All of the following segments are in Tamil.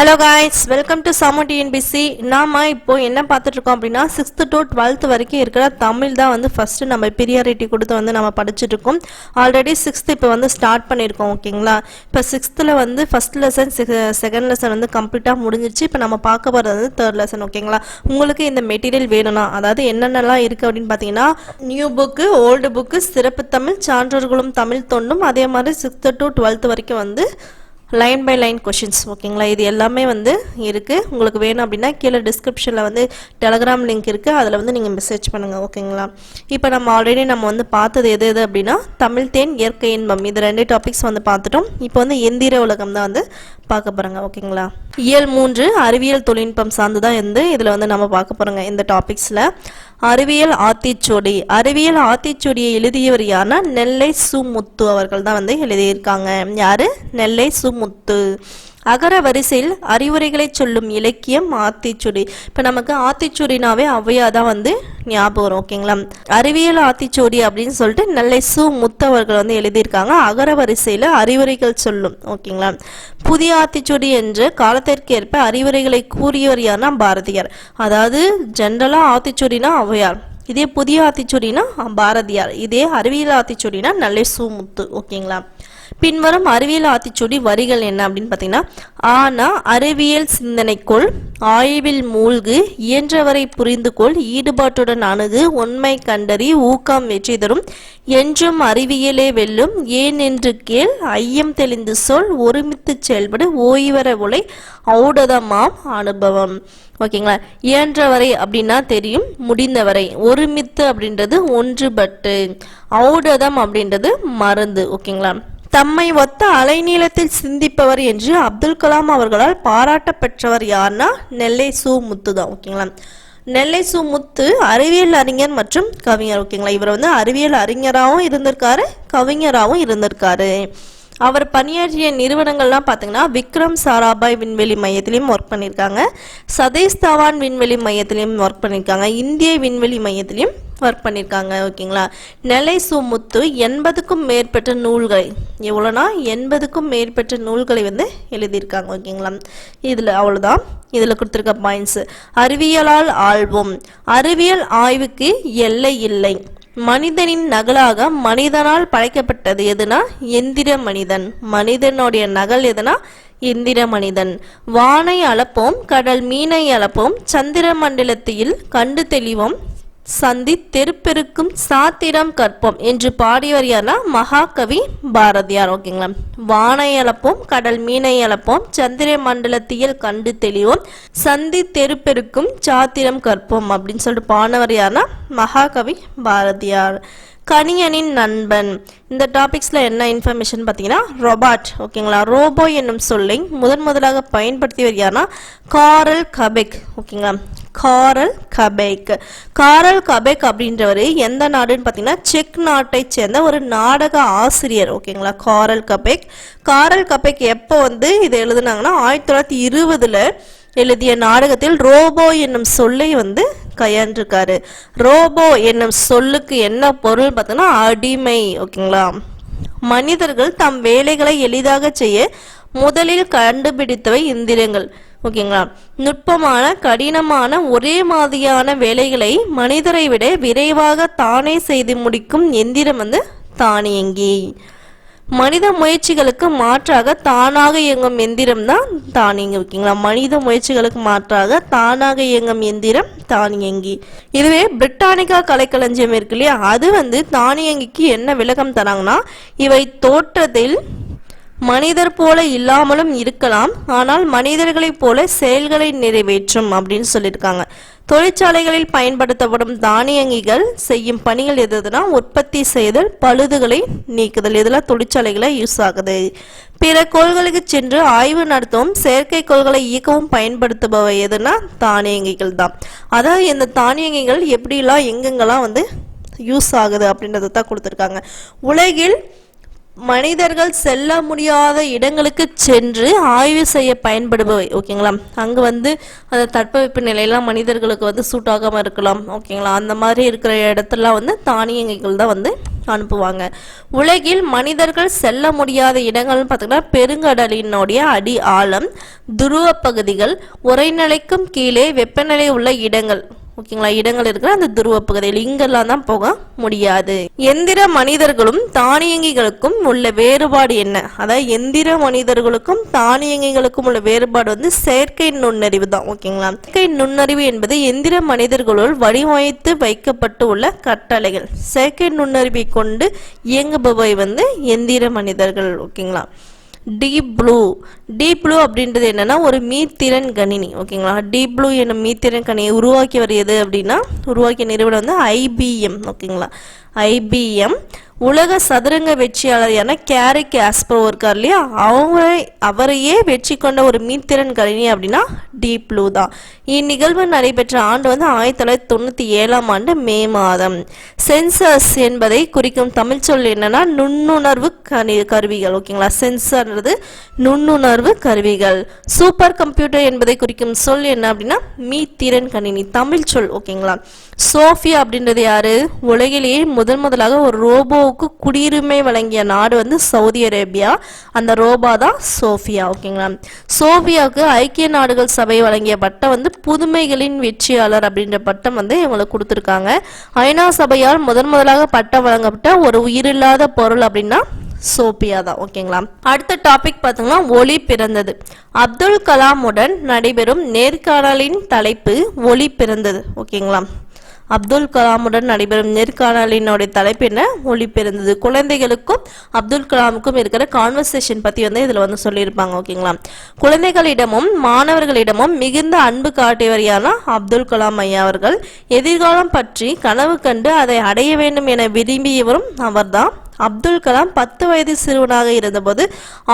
ஹலோ காய்ஸ் வெல்கம் டு சமோ டிஎன்பிசி நாம இப்போ என்ன பார்த்துட்டு இருக்கோம் அப்படின்னா சிக்ஸ்த்து டு டுவெல்த் வரைக்கும் இருக்கிற தமிழ் தான் வந்து ஃபர்ஸ்ட் நம்ம பிரியாரிட்டி கொடுத்து வந்து நம்ம படிச்சுட்டு இருக்கோம் ஆல்ரெடி சிக்ஸ்த் இப்போ வந்து ஸ்டார்ட் பண்ணியிருக்கோம் ஓகேங்களா? இப்போ சிக்ஸ்த்தில் வந்து ஃபர்ஸ்ட் லெசன் செகண்ட் லெசன் வந்து கம்ப்ளீட்டாக முடிஞ்சிருச்சு. இப்போ நம்ம பார்க்க போகிறது வந்து தேர்ட் லெசன் ஓகேங்களா? உங்களுக்கு இந்த மெட்டீரியல் வேணும்னா அதாவது என்னென்னலாம் இருக்குது அப்படின்னு பார்த்தீங்கன்னா நியூ புக்கு ஓல்டு புக்கு சிறப்பு தமிழ் சான்றோர்களும் தமிழ் தொண்டும் அதே மாதிரி சிக்ஸ்த்து டு டுவெல்த் வரைக்கும் வந்து லைன் பை லைன் கொஷின்ஸ் ஓகேங்களா இது எல்லாமே வந்து இருக்குது உங்களுக்கு வேணும் அப்படின்னா கீழே டிஸ்கிரிப்ஷனில் வந்து டெலகிராம் லிங்க் இருக்குது அதில் வந்து நீங்கள் மெசேஜ் பண்ணுங்கள் ஓகேங்களா இப்போ நம்ம ஆல்ரெடி நம்ம வந்து பார்த்தது எது எது அப்படின்னா தமிழ் தேன் இயற்கை இன்பம். இது ரெண்டு டாபிக்ஸ் வந்து பார்த்துட்டோம். இப்போ வந்து எந்திர உலகம் தான் வந்து பார்க்க போகிறாங்க ஓகேங்களா இயல் மூன்று அறிவியல் தொழில்நுட்பம் சார்ந்து தான் இருந்து இதில் வந்து நம்ம பார்க்க போகிறோங்க இந்த டாபிக்ஸில் அறிவியல் ஆத்திச்சூடி. அறிவியல் ஆத்திச்சூடியை எழுதியவர் யாருன்னா நெல்லை சுமுத்து அவர்கள் தான் வந்து எழுதியிருக்காங்க. யார்? நெல்லை சுமுத்து அகர வரிசையில் அறிவுரைகளை சொல்லும் இலக்கியம் ஆத்திச்சுடி. இப்போ நமக்கு ஆத்திச்சுடினாவே ஔவையா தான் வந்து ஞாபகம் வரும் ஓகேங்களா? அறிவியல் ஆத்திச்சூடி அப்படின்னு சொல்லிட்டு நெல்லை சு. முத்தவர்கள் வந்து எழுதியிருக்காங்க. அகர வரிசையில் அறிவுரைகள் சொல்லும் ஓகேங்களா? புதிய ஆத்திச்சூடி என்று காலத்திற்கேற்ப அறிவுரைகளை கூறியவர் யார்னா பாரதியார். அதாவது ஜென்ரலாக ஆத்திச்சூடினா ஔவையார். இதே புதிய ஆத்திச்சூடினா பாரதியார். இதே அறிவியல் ஆத்திச்சூடினா நெல்லை சு. முத்து ஓகேங்களா? பின்வரும் அறிவியல் ஆத்திச்சூடி வரிகள் என்ன அப்படின்னு பார்த்தீங்கன்னா ஆனா அறிவியல் சிந்தனைக்குள் ஆய்வில் மூழ்கு இயன்றவரை புரிந்து கொள் ஈடுபாட்டுடன் அணுகு உண்மை கண்டறி ஊக்கம் வெற்றி தரும் என்றும் அறிவியலே வெல்லும். ஏன் என்று கேள் ஐயம் தெளிந்து சொல் ஒருமித்து செயல்படு ஓய்வர உலை ஔடதமாம் அனுபவம். ஓகேங்களா? இயன்றவரை அப்படின்னா தெரியும் முடிந்தவரை. ஒருமித்து அப்படின்றது ஒன்றுபட்டு ஔடதம் அப்படின்றது மருந்து. ஓகேங்களா? தம்மை ஒத்த அலைநீளத்தில் சிந்திப்பவர் என்று அப்துல் கலாம் அவர்களால் பாராட்ட பெற்றவர் யார்னா நெல்லை சு முத்து தான் ஓகேங்களா? நெல்லை சு முத்து அறிவியல் அறிஞர் மற்றும் கவிஞர் ஓகேங்களா? இவர் வந்து அறிவியல் அறிஞராகவும் இருந்திருக்காரு கவிஞராகவும் இருந்திருக்காரு. அவர் பணியாற்றிய நிறுவனங்கள்லாம் பார்த்தீங்கன்னா விக்ரம் சாராபாய் விண்வெளி மையத்திலையும் ஒர்க் பண்ணியிருக்காங்க சதேஷ் தவான் விண்வெளி மையத்திலையும் ஒர்க் பண்ணியிருக்காங்க இந்திய விண்வெளி மையத்திலையும் ஒர்க் பண்ணியிருக்காங்க ஓகேங்களா? நெலை சுமுத்து எண்பதுக்கும் மேற்பட்ட நூல்களை எவ்வளோனா எண்பதுக்கும் மேற்பட்ட நூல்களை வந்து எழுதியிருக்காங்க ஓகேங்களா? இதில் அவ்வளோதான். இதில் கொடுத்துருக்க பாயிண்ட்ஸு அறிவியலால் ஆள்வோம். அறிவியல் ஆய்வுக்கு எல்லை இல்லை. மனிதனின் நகலாக மனிதனால் படைக்கப்பட்டது எதுனா எந்திர மனிதன். மனிதனுடைய நகல் எதுனா எந்திர மனிதன். வானை அளப்போம் கடல் மீனை அளப்போம் சந்திர மண்டலத்தில் கண்டு தெளிவோம் சந்தி தெருப்பெருக்கும் சாத்திரம் கற்போம் என்று பாடியவர் யாரா மகாகவி பாரதியார் ஓகேங்களா வானை அளப்போம் கடல் மீனை அளப்போம் சந்திர மண்டலத்தியல் கண்டு தெளிவோம். சந்தி தெருப்பெருக்கும் சாத்திரம் கற்போம் அப்படின்னு சொல்லிட்டு பாடினவர் யாருன்னா மகாகவி பாரதியார். கணியனின் நண்பன். இந்த டாபிக்ஸில் என்ன இன்ஃபர்மேஷன் பார்த்தீங்கன்னா ரொபாட் ஓகேங்களா ரோபோ என்னும் சொல்லை முதன் முதலாக பயன்படுத்தியவர் யாருன்னா காரல் கபெக் ஓகேங்களா காரல் கபேக் காரல் கபேக் அப்படின்றவர் எந்த நாடுன்னு பார்த்தீங்கன்னா செக் நாட்டை சேர்ந்த ஒரு நாடக ஆசிரியர் ஓகேங்களா காரல் கபேக் காரல் கபேக் எப்போ வந்து இதை எழுதுனாங்கன்னா ஆயிரத்தி தொள்ளாயிரத்தி இருபதில் எழுதிய நாடகத்தில் ரோபோ என்னும் சொல்லை வந்து கையாண்டிருக்காரு. ரோபோ என்னும் சொல்லுக்கு என்ன பொருள் பார்த்தோன்னா அடிமை ஓகேங்களா? மனிதர்கள் தம் வேலைகளை எளிதாக செய்ய முதலில் கண்டுபிடித்தவை இந்திரங்கள் ஓகேங்களா? நுட்பமான கடினமான ஒரே மாதிரியான வேலைகளை மனிதரை விட விரைவாக தானே செய்து முடிக்கும் எந்திரம் வந்து தானியங்கி. மனித முயற்சிகளுக்கு மாற்றாக தானாக இயங்கும் எந்திரம் தான் தானியங்கி ஓகேங்களா மனித முயற்சிகளுக்கு மாற்றாக தானாக இயங்கும் எந்திரம் தானியங்கி. இதுவே பிரிட்டானிக்கா கலைக்களஞ்சியம் இருக்கு இல்லையா? அது வந்து தானியங்கிக்கு என்ன விளக்கம் தராங்கன்னா இவை தோற்றத்தில் மனிதர் போல இல்லாமலும் இருக்கலாம் ஆனால் மனிதர்களைப் போல செயல்களை நிறைவேற்றும் அப்படின்னு சொல்லியிருக்காங்க. தொழிற்சாலைகளில் பயன்படுத்தப்படும் தானியங்கிகள் செய்யும் பணிகள் எதுனா உற்பத்தி செய்தல் பழுதுகளை நீக்குதல் இதெல்லாம் தொழிற்சாலைகளை யூஸ் ஆகுது. பிற கோள்களுக்கு சென்று ஆய்வு நடத்தவும் செயற்கை கோள்களை இயக்கவும் பயன்படுத்துபவை எதுனா தானியங்கிகள் தான். அதாவது இந்த தானியங்கிகள் எப்படிலாம் எங்கெங்கெல்லாம் வந்து யூஸ் ஆகுது அப்படின்றத தான் கொடுத்துருக்காங்க. உலகில் மனிதர்கள் செல்ல முடியாத இடங்களுக்கு சென்று ஆய்வு செய்ய பயன்படுபவை ஓகேங்களா? அங்கே வந்து அந்த தட்பவெப்ப நிலையெல்லாம் மனிதர்களுக்கு வந்து சூட் ஆகாமல் இருக்கலாம் ஓகேங்களா? அந்த மாதிரி இருக்கிற இடத்துலாம் வந்து தானியங்கிகள் தான் வந்து அனுப்புவாங்க. உலகில் மனிதர்கள் செல்ல முடியாத இடங்கள்னு பார்த்தீங்கன்னா பெருங்கடலினுடைய அடி ஆழம் துருவ பகுதிகள் உரைநிலைக்கும் கீழே வெப்பநிலை உள்ள இடங்கள் ஓகேங்களா இடங்கள் இருக்கிற அந்த துருவ பகுதியில். இங்கெல்லாம் தான் போக முடியாது. எந்திர மனிதர்களும் தானியங்கிகளுக்கும் உள்ள வேறுபாடு என்ன? அதாவது எந்திர மனிதர்களுக்கும் தானியங்கிகளுக்கும் உள்ள வேறுபாடு வந்து செயற்கை நுண்ணறிவு தான் ஓகேங்களா? செயற்கை நுண்ணறிவு என்பது எந்திர மனிதர்களுள் வடிவமைத்து வைக்கப்பட்டு உள்ள கட்டளைகள். செயற்கை நுண்ணறிவை கொண்டு இயங்குபவை வந்து எந்திர மனிதர்கள் ஓகேங்களா? டீப் ப்ளூ டீப் ப்ளூ அப்படின்றது என்னென்னா ஒரு மீத்திறன் கணினி ஓகேங்களா? டீப் ப்ளூ என்னும் மீத்திறன் கணினியை உருவாக்கி எது அப்படின்னா உருவாக்கிய நிறுவனம் வந்து ஐபிஎம் ஓகேங்களா? ஐபிஎம் உலக சதுரங்க வெற்றியாளரான கேரி காஸ்பரோ இருக்கார் இல்லையா? அவங்க அவரையே வெற்றி கொண்ட ஒரு மீத்திறன் கணினி அப்படின்னா டீப் ப்ளூ தான். இந்நிகழ்வு நடைபெற்ற ஆண்டு வந்து ஆயிரத்தி தொள்ளாயிரத்தி தொண்ணூற்றி ஏழாம் ஆண்டு மே மாதம். சென்சர்ஸ் என்பதை குறிக்கும் தமிழ் சொல் என்னன்னா நுண்ணுணர்வு கணி கருவிகள் ஓகேங்களா சென்சர்ன்றது நுண்ணுணர்வு கருவிகள். சூப்பர் கம்ப்யூட்டர் என்பதை குறிக்கும் சொல் என்ன அப்படின்னா மீத்திறன் கணினி தமிழ் சொல் ஓகேங்களா சோஃபியா அப்படின்றது யாரு? உலகிலேயே முதன் முதலாக ஒரு ரோபோவுக்கு குடியுரிமை வழங்கிய நாடு வந்து சவுதி அரேபியா. அந்த ரோபா தான் சோஃபியா ஓகேங்களா சோஃபியாவுக்கு ஐக்கிய நாடுகள் சபை வழங்கிய பட்டம் வந்து புதுமைகளின் வெற்றியாளர் அப்படின்ற பட்டம் வந்து இவங்களுக்கு கொடுத்துருக்காங்க. ஐநா சபையால் முதன் முதலாக பட்டம் வழங்கப்பட்ட ஒரு உயிரில்லாத பொருள் அப்படின்னா சோபியா தான் ஓகேங்களா அடுத்த டாபிக் பார்த்தீங்கன்னா ஒளி பிறந்தது. அப்துல் கலாமுடன் நடைபெறும் நேர்காணலின் தலைப்பு ஒளி பிறந்தது ஓகேங்களா அப்துல் கலாமுடன் நடைபெறும் நேர்காணலினுடைய தலைப்பு என்ன? குழந்தைகளுக்கும் அப்துல் கலாமுக்கும் இருக்கிற கான்வர்சேஷன் பத்தி வந்து இதுல வந்து சொல்லியிருப்பாங்க ஓகேங்களா? குழந்தைகளிடமும் மாணவர்களிடமும் மிகுந்த அன்பு காட்டியவர் யாருன்னா அப்துல் கலாம் ஐயா அவர்கள் எதிர்காலம் பற்றி கனவு கண்டு அதை அடைய வேண்டும் என விரும்பியவரும் அவர்தான். அப்துல் கலாம் பத்து வயது சிறுவனாக இருந்தபோது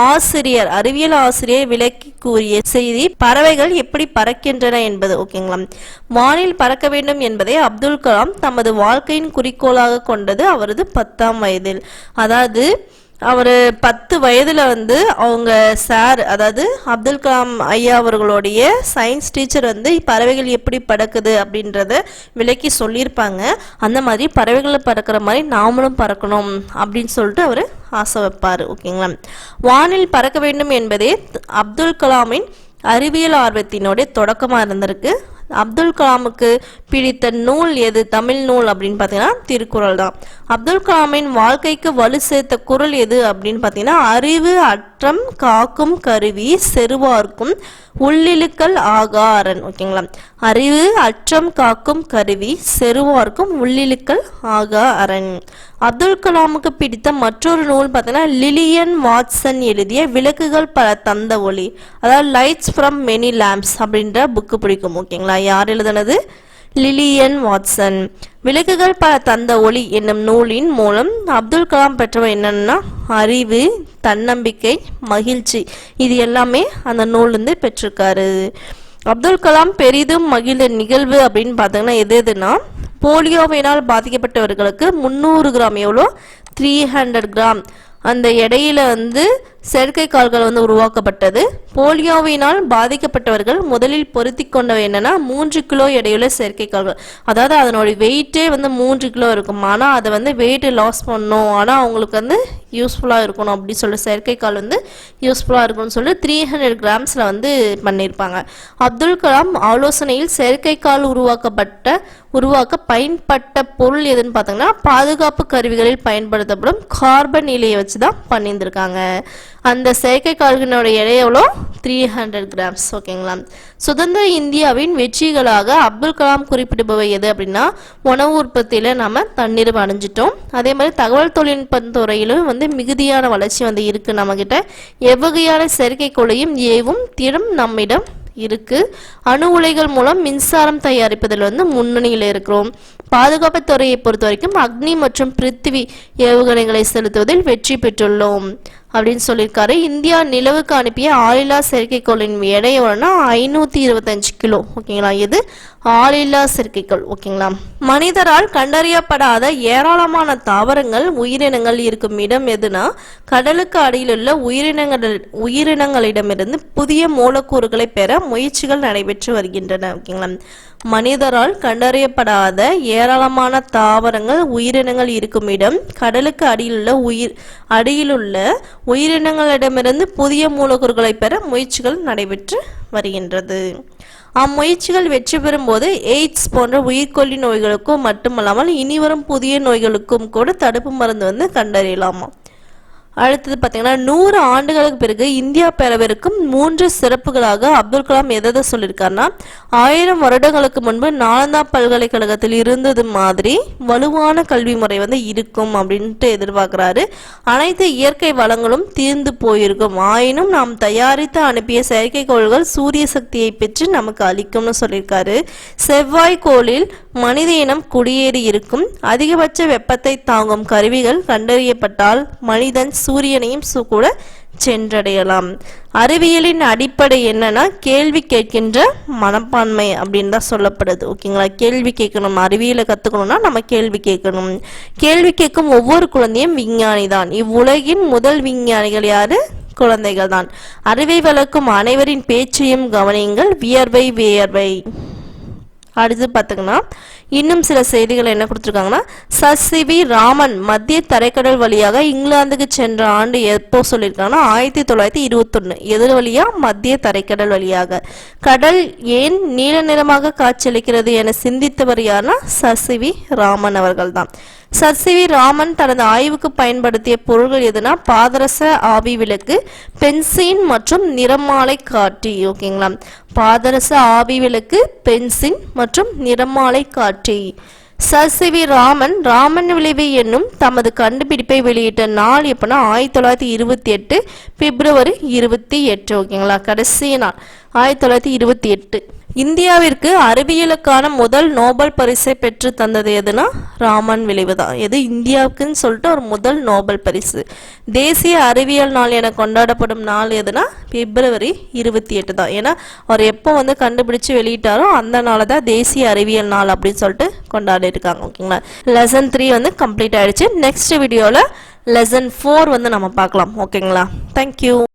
ஆசிரியர் அறிவியல் ஆசிரியர் விளக்கி கூறிய செய்தி பறவைகள் எப்படி பறக்கின்றன என்பது ஓகேங்களா? வானில் பறக்க வேண்டும் என்பதை அப்துல் கலாம் தமது வாழ்க்கையின் குறிக்கோளாக கொண்டது அவரது பத்தாம் வயதில். அதாவது அவர் பத்து வயதில் வந்து அவங்க சார் அதாவது அப்துல் கலாம் ஐயா அவர்களுடைய சயின்ஸ் டீச்சர் வந்து பறவைகள் எப்படி பறக்குது அப்படின்றத விளக்கி சொல்லியிருப்பாங்க. அந்த மாதிரி பறவைகளை பறக்கிற மாதிரி நாமளும் பறக்கணும் அப்படின்னு சொல்லிட்டு அவர் ஆசை வைப்பார் ஓகேங்களா? வானில் பறக்க வேண்டும் என்பதே அப்துல் கலாமின் அறிவியல் ஆர்வத்தினுடைய தொடக்கமாக இருந்திருக்கு. அப்துல் கலாமுக்கு பிடித்த நூல் எது? தமிழ் நூல் அப்படின்னு பார்த்தீங்கன்னா திருக்குறள் தான். அப்துல் கலாமின் வாழ்க்கைக்கு வலு சேர்த்த குரல் எது அப்படின்னு பார்த்தீங்கன்னா அறிவு அற்றம் காக்கும் கருவி செருவார்க்கும் உள்ளிழுக்கல் ஆகாரன். ஓகேங்களா? அறிவு அற்றம் காக்கும் கருவி செருவார்க்கும் உள்ளிழுக்கல் ஆகா அரண் அப்துல் கலாமுக்கு பிடித்த மற்றொரு நூல் பார்த்தீங்கன்னா லிலியன் வாட்சன் எழுதிய விளக்குகள் பல தந்த ஒளி. அதாவது லைட்ஸ் ஃப்ரம் மெனி லேம்ப்ஸ் அப்படின்ற புக்கு பிடிக்கும் ஓகேங்களா யார் எழுதுனது? லிலியன் வாட்சன் விளக்குகள் பல தந்த ஒளி என்னும் நூலின் மூலம் அப்துல் கலாம் பெற்றவர் என்னன்னா அறிவு தன்னம்பிக்கை மகிழ்ச்சி. இது எல்லாமே அந்த நூல்லேருந்து பெற்றிருக்காரு. அப்துல் கலாம் பெரிதும் மகிழ்ந்த நிகழ்வு அப்படின்னு பார்த்தீங்கன்னா எது எதுனா போலியோவினால் பாதிக்கப்பட்டவர்களுக்கு முந்நூறு கிராம் எவ்வளோ? Three hundred gram. அந்த எடையில் வந்து செயற்கை கால்கள் வந்து உருவாக்கப்பட்டது. போலியோவினால் பாதிக்கப்பட்டவர்கள் முதலில் பொருத்தி கொண்டவை என்னன்னா மூன்று கிலோ எடையுள்ள செயற்கை கால்கள். அதாவது அதனுடைய வெயிட்டே வந்து மூன்று கிலோ இருக்கும். ஆனால் அதை வந்து வெயிட் லாஸ் பண்ணணும் ஆனால் அவங்களுக்கு வந்து யூஸ்ஃபுல்லாக இருக்கணும் அப்படின்னு சொல்லி செயற்கை கால் வந்து யூஸ்ஃபுல்லாக இருக்கும்னு சொல்லி த்ரீ ஹண்ட்ரட் கிராம்ஸில் வந்து பண்ணியிருப்பாங்க. அப்துல் கலாம் ஆலோசனையில் செயற்கை கால் உருவாக்கப்பட்ட உருவாக்க பயன்பட்ட பொருள் எதுன்னு பார்த்தோங்கன்னா பாதுகாப்பு கருவிகளில் பயன்படுத்தப்படும் கார்பன் இலையை வச்சு தான் பண்ணியிருந்திருக்காங்க. அந்த செயற்கை கால்களோட எடை எவ்வளோ? த்ரீ ஹண்ட்ரட் கிராம்ஸ் ஓகேங்களா சுதந்திர இந்தியாவின் வெற்றிகளாக அப்துல் கலாம் குறிப்பிடுபவை எது அப்படின்னா உணவு உற்பத்தியில் நம்ம தண்ணீர் அடைஞ்சிட்டோம் அதே மாதிரி தகவல் தொழில்நுட்ப துறையிலும் வந்து மிகுதியான வளர்ச்சி வந்து இருக்குது நம்மக்கிட்ட எவ்வகையான செயற்கைக்கோளையும் ஏவும் திறம் நம்மிடம் இருக்கு. அணு உலைகள் மூலம் மின்சாரம் தயாரிப்பதில் வந்து முன்னணியில் இருக்கிறோம். பாதுகாப்பு துறையை பொறுத்த வரைக்கும் அக்னி மற்றும் பிருத்திவி ஏவுகணைகளை செலுத்துவதில் வெற்றி பெற்றுள்ளோம். அப்படின்னு சொல்லியிருக்காரு. இந்தியா நிலவுக்கு அனுப்பிய ஆளில்லா செயற்கைக்கோளின் எடை எவ்வளோன்னா ஐநூற்றி இருபத்தஞ்சு கிலோ. ஓகேங்களா? இது ஆளில்லா செயற்கைக்கோள். ஓகேங்களா? மனிதரால் கண்டறியப்படாத ஏராளமான தாவரங்கள் உயிரினங்கள் இருக்கும் இடம் எதுனா கடலுக்கு அடியிலுள்ள உயிரினங்கள் உயிரினங்களிடமிருந்து புதிய மூலக்கூறுகளை பெற முயற்சிகள் நடைபெற்று வருகின்றன. ஓகேங்களா? மனிதரால் கண்டறியப்படாத ஏராளமான தாவரங்கள் உயிரினங்கள் இருக்கும் இடம் கடலுக்கு அடியிலுள்ள உயிர் அடியிலுள்ள உயிரினங்களிடமிருந்து புதிய மூலக்கூறுகளை பெற முயற்சிகள் நடைபெற்று வருகின்றது. அம்முயற்சிகள் வெற்றி பெறும்போது எய்ட்ஸ் போன்ற உயிர்கொல்லி நோய்களுக்கும் மட்டுமல்லாமல் இனிவரும் புதிய நோய்களுக்கும் கூட தடுப்பு மருந்து வந்து கண்டறியலாமா. அடுத்தது பார்த்தீங்கன்னா நூறு ஆண்டுகளுக்கு பிறகு இந்தியா பெறவிருக்கும் மூன்று சிறப்புகளாக அப்துல் கலாம் எதை சொல்லியிருக்காருன்னா ஆயிரம் வருடங்களுக்கு முன்பு நாலந்தா பல்கலைக்கழகத்தில் இருந்தது மாதிரி வலுவான கல்வி முறை வந்து இருக்கும் அப்படின்ட்டு எதிர்பார்க்குறாரு. அனைத்து இயற்கை வளங்களும் தீர்ந்து போயிருக்கும். ஆயினும் நாம் தயாரித்து அனுப்பிய செயற்கைக்கோள்கள் சூரிய சக்தியை பெற்று நமக்கு அளிக்கும்னு சொல்லியிருக்காரு செவ்வாய் கோளில் மனித இனம் குடியேறி இருக்கும். அதிகபட்ச வெப்பத்தை தாங்கும் கருவிகள் கண்டறியப்பட்டால் மனிதன் சூரியனையும் சு கூட சென்றடையலாம். அறிவியலின் அடிப்படை என்னன்னா கேள்வி கேட்கின்ற மனப்பான்மை அப்படின்னு தான் சொல்லப்படுது. ஓகேங்களா? கேள்வி கேட்கணும். அறிவியலை கற்றுக்கணும்னா நம்ம கேள்வி கேட்கணும். கேள்வி கேட்கும் ஒவ்வொரு குழந்தையும் விஞ்ஞானி தான் இவ்வுலகின் முதல் விஞ்ஞானிகள் யாரு? குழந்தைகள் தான் அறிவை வளர்க்கும் அனைவரின் பேச்சையும் கவனியுங்கள். வியர்வை வியர்வை. அடுத்து பார்த்தீங்கன்னா இன்னும் சில செய்திகள் என்ன கொடுத்துருக்காங்கன்னா சசிவி ராமன் மத்திய தரைக்கடல் வழியாக இங்கிலாந்துக்கு சென்ற ஆண்டு எப்போ சொல்லியிருக்காங்கன்னா ஆயிரத்தி தொள்ளாயிரத்தி இருபத்தொன்று எதிர் வழியா மத்திய தரைக்கடல் வழியாக. கடல் ஏன் நீல நிறமாக காட்சியளிக்கிறது என சிந்தித்தவர் யாருன்னா சசிவி ராமன் அவர்கள் தான் சசிவி ராமன் தனது ஆய்வுக்கு பயன்படுத்திய பொருள்கள் எதுனா? பாதரச ஆவி விளக்கு பென்சின் மற்றும் நிறமாலை காட்டி ஓகேங்களா? பாதரச ஆவி விளக்கு பென்சின் மற்றும் நிறமாலை காட்டி. சசிவி ராமன் ராமன் விளைவு என்னும் தமது கண்டுபிடிப்பை வெளியிட்ட நாள் எப்படின்னா ஆயிரத்தி தொள்ளாயிரத்தி இருபத்தி எட்டு பிப்ரவரி இருபத்தி எட்டு ஓகேங்களா? கடைசி நாள் ஆயிரத்தி தொள்ளாயிரத்தி இருபத்தி எட்டு. இந்தியாவிற்கு அறிவியலுக்கான முதல் நோபல் பரிசை பெற்று தந்தது எதுனா ராமன் விளைவு தான் எது இந்தியாவுக்குன்னு சொல்லிட்டு ஒரு முதல் நோபல் பரிசு. தேசிய அறிவியல் நாள் என கொண்டாடப்படும் நாள் எதுனா பிப்ரவரி இருபத்தி எட்டு தான். ஏன்னா அவர் எப்போ வந்து கண்டுபிடிச்சு வெளியிட்டாரோ அந்த நாளை தான் தேசிய அறிவியல் நாள் அப்படின்னு சொல்லிட்டு கொண்டாடிருக்காங்க ஓகேங்களா? லெசன் த்ரீ வந்து கம்ப்ளீட் ஆயிடுச்சு. நெக்ஸ்ட் வீடியோவில் லெசன் ஃபோர் வந்து நம்ம பார்க்கலாம் ஓகேங்களா? தேங்க்யூ